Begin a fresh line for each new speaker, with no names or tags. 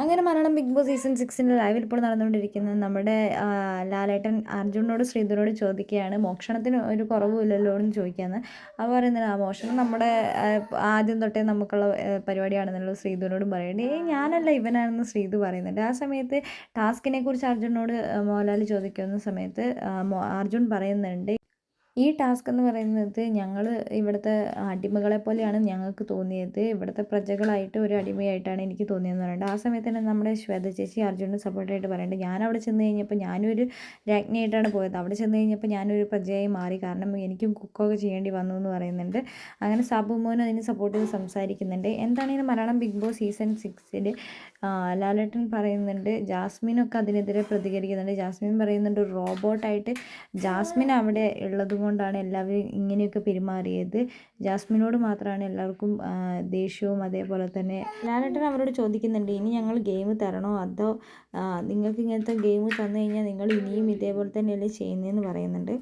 അങ്ങനെ Malayalam Big Boss season സിക്സിന്റെ ലൈവിൽ ഇപ്പോൾ നടന്നുകൊണ്ടിരിക്കുന്നത് നമ്മുടെ ലാലേട്ടൻ അർജുനോട് ശ്രീധുനോട് ചോദിക്കുകയാണ്. മോഷണത്തിന് ഒരു കുറവുമില്ലല്ലോ എന്ന് ചോദിക്കുകയാണ്. അപ്പോൾ പറയുന്നത് ആ മോഷണം നമ്മുടെ ആദ്യം തൊട്ടേ നമുക്കുള്ള പരിപാടിയാണെന്നുള്ളത് ശ്രീധുനോടും പറയുന്നത് ഏ ഞാനല്ല ഇവനാണെന്ന് ശ്രീധു പറയുന്നുണ്ട്. ആ സമയത്ത് ടാസ്കിനെ കുറിച്ച് അർജുനോട് മോഹൻലാൽ ചോദിക്കുന്ന സമയത്ത് അർജുൻ പറയുന്നുണ്ട് ഈ ടാസ്ക് എന്ന് പറയുന്നത് ഞങ്ങൾ ഇവിടുത്തെ അടിമകളെ പോലെയാണ് ഞങ്ങൾക്ക് തോന്നിയത്. ഇവിടുത്തെ പ്രജകളായിട്ട് ഒരു അടിമയായിട്ടാണ് എനിക്ക് തോന്നിയതെന്ന് പറയുന്നത്. ആ സമയത്ത് തന്നെ നമ്മുടെ ശ്വേത ചേച്ചി അർജുനന് സപ്പോർട്ടായിട്ട് പറയുന്നുണ്ട് ഞാൻ അവിടെ ചെന്ന് കഴിഞ്ഞപ്പോൾ ഞാനൊരു രാജ്ഞിയായിട്ടാണ് പോയത്. അവിടെ ചെന്ന് കഴിഞ്ഞപ്പോൾ ഞാനൊരു പ്രജയായി മാറി. കാരണം എനിക്കും കുക്കൊക്കെ ചെയ്യേണ്ടി വന്നു എന്ന് പറയുന്നുണ്ട്. അങ്ങനെ സബുമോൻ അതിന് സപ്പോർട്ട് ചെയ്ത് സംസാരിക്കുന്നുണ്ട്. എന്താണെങ്കിലും മലയാളം ബിഗ് ബോസ് സീസൺ സിക്സിൽ ലാലേട്ടൻ പറയുന്നുണ്ട് ജാസ്മിനൊക്കെ അതിനെതിരെ പ്രതികരിക്കുന്നുണ്ട്. ജാസ്മിൻ പറയുന്നുണ്ട് റോബോട്ടായിട്ട് ജാസ്മിൻ അവിടെ ഉള്ളതും കൊണ്ടാണ് എല്ലാവരും ഇങ്ങനെയൊക്കെ പെരുമാറിയത്. ജാസ്മിനോട് മാത്രമാണ് എല്ലാവർക്കും ദേഷ്യവും അതേപോലെ തന്നെ ലാലേട്ടൻ അവരോട് ചോദിക്കുന്നുണ്ട് ഇനി ഞങ്ങൾ ഗെയിം തരണോ? അതോ നിങ്ങൾക്ക് ഇങ്ങനത്തെ ഗെയിം തന്നു കഴിഞ്ഞാൽ നിങ്ങൾ ഇനിയും ഇതേപോലെ തന്നെയല്ലേ ചെയ്യുന്നതെന്ന് പറയുന്നുണ്ട്.